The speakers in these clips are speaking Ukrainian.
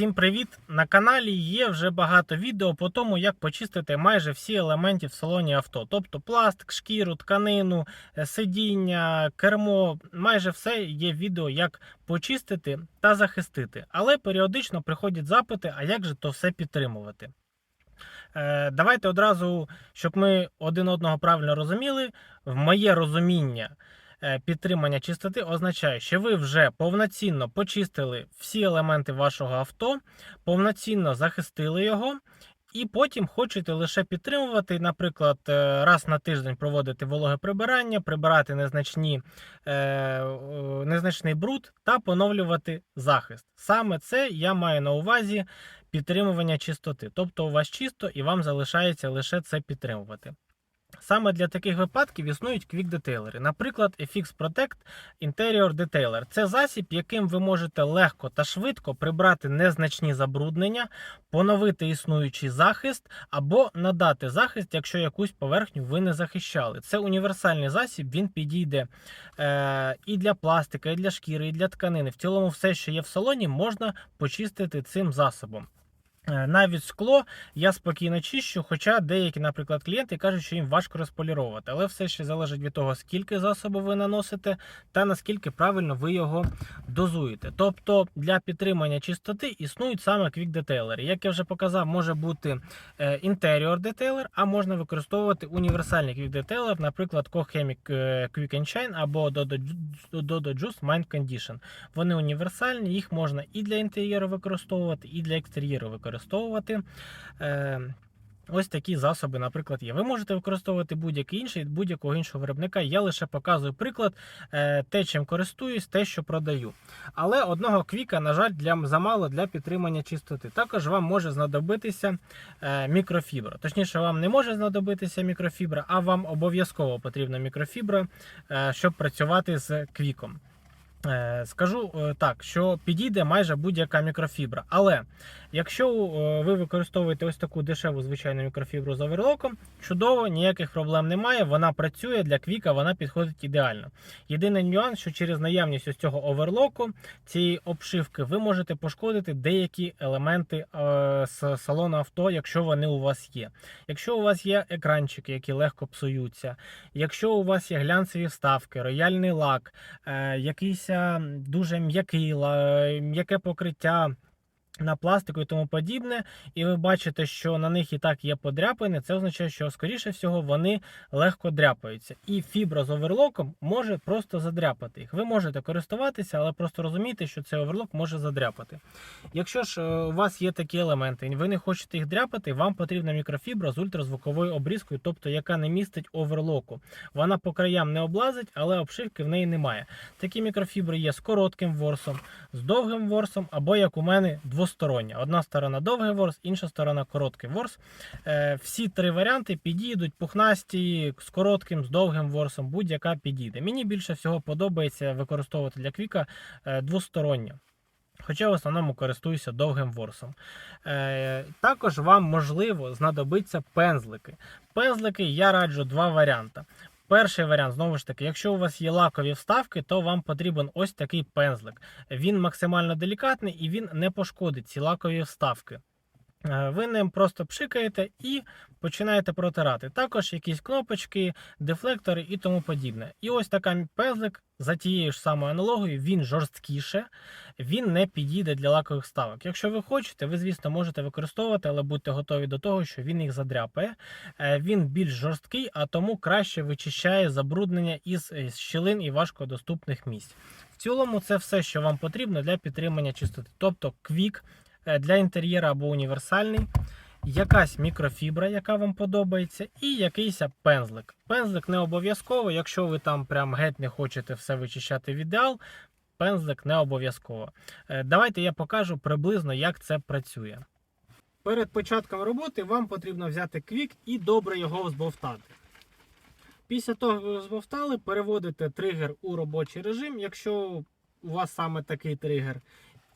Всім привіт! На каналі є вже багато відео по тому, як почистити майже всі елементи в салоні авто. Тобто пластик, шкіру, тканину, е, сидіння, кермо. Майже все є відео, як почистити та захистити. Але періодично приходять запити, а як же то все підтримувати. Е, Давайте одразу, щоб ми один одного правильно розуміли, в моє розуміння підтримання чистоти означає, що ви вже повноцінно почистили всі елементи вашого авто, повноцінно захистили його. І потім хочете лише підтримувати, наприклад, е, раз на тиждень проводити вологе прибирання, прибирати незначні, е, е, незначний бруд та поновлювати захист. Саме це я маю на увазі підтримування чистоти. Тобто у вас чисто і вам залишається лише це підтримувати. Саме для таких випадків існують квік-детейлери. Наприклад, FX Protect Interior Detailer. Це засіб, яким ви можете легко та швидко прибрати незначні забруднення, поновити існуючий захист або надати захист, якщо якусь поверхню ви не захищали. Це універсальний засіб, він підійде е, і для пластика, і для шкіри, і для тканини. В цілому, все, що є в салоні, можна почистити цим засобом. Е, Навіть скло я спокійно чищу, хоча деякі, наприклад, клієнти кажуть, що їм важко розполіровувати, але все ще залежить від того, скільки засобу ви наносите та наскільки правильно ви його дозуєте. Тобто для підтримання чистоти існують саме квік-детейлери. Як я вже показав, може бути інтеріор детейлер, а можна використовувати універсальний квік-детейлер, наприклад, Cochemic е, Quick and Shine або Dodo Juice Mind Condition. Вони універсальні, їх можна і для інтер'єру використовувати, і для екстер'єру використовувати. Е, Ось такі засоби, наприклад, є. Ви можете використовувати будь-який інший, будь-якого іншого виробника. Я лише показую приклад, е, те, чим користуюсь, те, що продаю. Але одного квіка, на жаль, для замало для підтримання чистоти. Також вам може знадобитися е, мікрофібра. Точніше, вам не може знадобитися мікрофібра, а вам обов'язково потрібна мікрофібра, щоб працювати з квіком. Е, Скажу е, так, що підійде майже будь-яка мікрофібра. Але якщо е, ви використовуєте ось таку дешеву звичайну мікрофібру з оверлоком, чудово, ніяких проблем немає. Вона працює для квіка, вона підходить ідеально. Єдиний нюанс, що через наявність ось цього оверлоку, цієї обшивки, ви можете пошкодити деякі елементи з салону авто, якщо вони у вас є. Якщо у вас є екранчики, які легко псуються, якщо у вас є глянцеві вставки, рояльний лак, якийсь а, дуже м'яке покриття. На пластику і тому подібне, і ви бачите, що на них і так є подряпини. Це означає, що скоріше всього вони легко дряпаються. І фібра з оверлоком може просто задряпати їх. Ви можете користуватися, але просто розумійте, що цей оверлок може задряпати. Якщо ж е, у вас є такі елементи, і ви не хочете їх дряпати, вам потрібна мікрофібра з ультразвуковою обрізкою, тобто яка не містить оверлоку. Вона по краям не облазить, але обшивки в неї немає. Такі мікрофібри є з коротким ворсом, з довгим ворсом, або як у мене двостороння. Одна сторона довгий ворс, інша сторона короткий ворс. Е, Всі три варіанти підійдуть пухнасті з коротким, з довгим ворсом, будь-яка підійде. Мені більше всього подобається використовувати для квіка е, двостороння. Хоча в основному користуюся довгим ворсом. Е, також вам можливо знадобиться пензлики. Пензлики я раджу два варіанти. Перший варіант, знову ж таки, якщо у вас є лакові вставки, то вам потрібен ось такий пензлик. Він максимально делікатний і він не пошкодить ці лакові вставки. Е, Ви ним просто пшикаєте і починаєте протирати. Також якісь кнопочки, дефлектори і тому подібне. І ось така пензлик за тією ж самою аналогією, він жорсткіше, він не підійде для лакових вставок. Якщо ви хочете, ви, звісно, можете використовувати, але будьте готові до того, що він їх задряпає. Е, Він більш жорсткий, а тому краще вичищає забруднення із е, щілин і важкодоступних місць. В цілому, це все, що вам потрібно для підтримання чистоти. Тобто квік для інтер'єра або універсальний, якась мікрофібра, яка вам подобається, і якийсь пензлик. Пензлик не обов'язково, якщо ви там прям геть не хочете все вичищати в ідеал. Пензлик не обов'язково. Е, Давайте я покажу приблизно, як це працює. Перед початком роботи вам потрібно взяти квік і добре його збовтати. Після того, як ви збовтали, переводите тригер у робочий режим, якщо у вас саме такий тригер.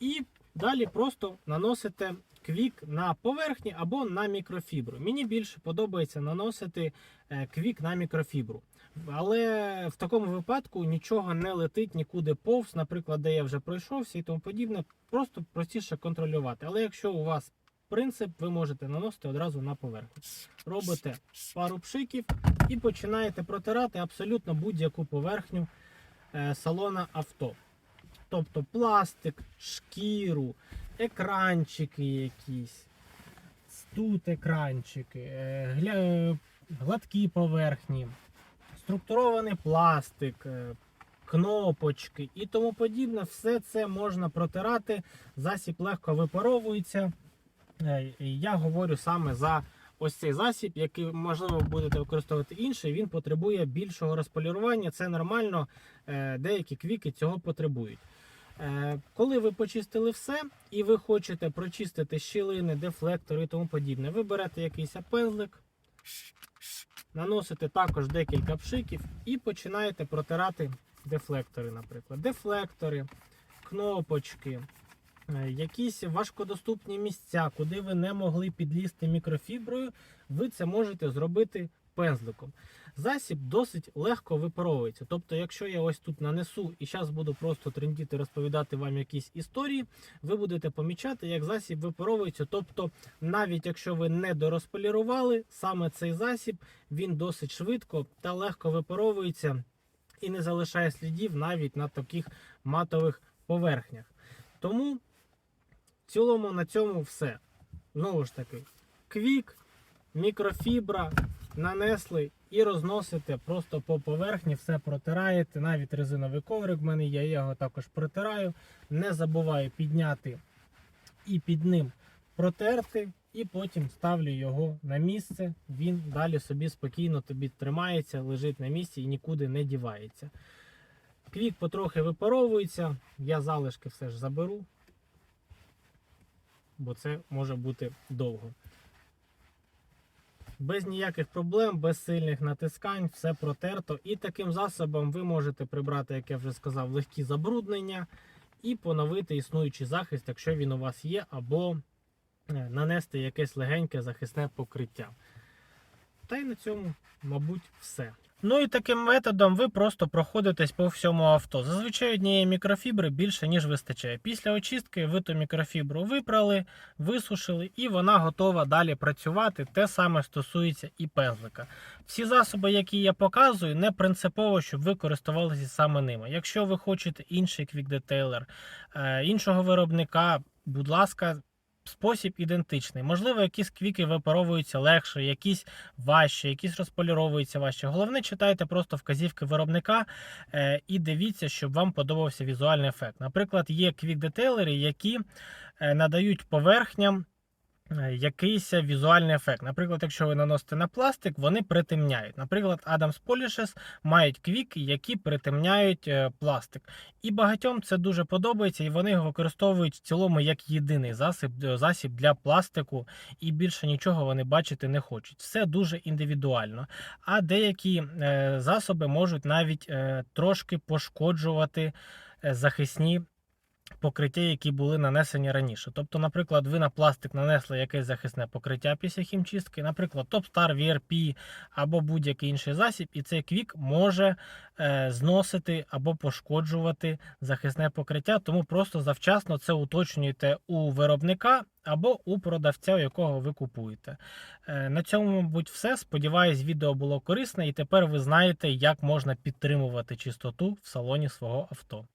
І далі просто наносите квік на поверхні або на мікрофібру. Мені більше подобається наносити е, квік на мікрофібру. Але в такому випадку нічого не летить нікуди повз, наприклад, де я вже пройшовся і тому подібне. Просто простіше контролювати. Але якщо у вас принцип, ви можете наносити одразу на поверхню. Робите пару пшиків і починаєте протирати абсолютно будь-яку поверхню е, салона авто. Тобто пластик, шкіру, екранчики якісь, тут екранчики, е, гладкі поверхні, структурований пластик, е, кнопочки і тому подібне. Все це можна протирати. Засіб легко випаровується. Е, Я говорю саме за ось цей засіб, який можливо будете використовувати інший. Він потребує більшого розполірування. Це нормально. е, Деякі квіки цього потребують. Е, Коли ви почистили все і ви хочете прочистити щілини, дефлектори і тому подібне, ви берете якийсь пензлик, наносите також декілька пшиків і починаєте протирати дефлектори, наприклад. Дефлектори, кнопочки, якісь важкодоступні місця, куди ви не могли підлізти мікрофіброю, ви це можете зробити пензликом. Засіб досить легко випаровується. Тобто, якщо я ось тут нанесу і зараз буду просто трендіти, розповідати вам якісь історії, ви будете помічати, як засіб випаровується. Тобто, навіть якщо ви не дорозполірували, саме цей засіб він досить швидко та легко випаровується і не залишає слідів навіть на таких матових поверхнях. Тому в цілому на цьому все. Знову ж таки, квік, мікрофібра, нанесли і розносите просто по поверхні, все протираєте. Навіть резиновий коврик в мене є, я його також протираю. Не забуваю підняти і під ним протерти, і потім ставлю його на місце. Він далі собі спокійно тобі тримається, лежить на місці і нікуди не дівається. Квік потрохи випаровується, я залишки все ж заберу, бо це може бути довго. Без ніяких проблем, без сильних натискань, все протерто. І таким засобом ви можете прибрати, як я вже сказав, легкі забруднення і поновити існуючий захист, якщо він у вас є, або е, нанести якесь легеньке захисне покриття. Та й на цьому, мабуть, все. Ну і таким методом ви просто проходитесь по всьому авто. Зазвичай однієї мікрофібри більше, ніж вистачає. Після очистки ви ту мікрофібру випрали, висушили, і вона готова далі працювати. Те саме стосується і пензлика. Всі засоби, які я показую, не принципово, щоб ви користувалися саме ними. Якщо ви хочете інший квік-детейлер, е, іншого виробника, будь ласка. Спосіб ідентичний. Можливо, якісь квіки випаровуються легше, якісь важче, якісь розполіровуються важче. Головне, читайте просто вказівки виробника е, і дивіться, щоб вам подобався візуальний ефект. Наприклад, є квік-детейлери, які е, надають поверхням якийсь візуальний ефект. Наприклад, якщо ви наносите на пластик, вони притемняють. Наприклад, Adams Polishes мають квіки, які притемняють е, пластик. І багатьом це дуже подобається, і вони його використовують в цілому як єдиний засіб, засіб для пластику, і більше нічого вони бачити не хочуть. Все дуже індивідуально. А деякі е, засоби можуть навіть е, трошки пошкоджувати е, захисні покриття, які були нанесені раніше. Тобто, наприклад, ви на пластик нанесли якесь захисне покриття після хімчистки, наприклад, Topstar VRP або будь-який інший засіб, і цей квік може е, зносити або пошкоджувати захисне покриття. Тому просто завчасно це уточнюєте у виробника або у продавця, у якого ви купуєте. Е, на цьому, мабуть, все. Сподіваюсь, відео було корисне, і тепер ви знаєте, як можна підтримувати чистоту в салоні свого авто.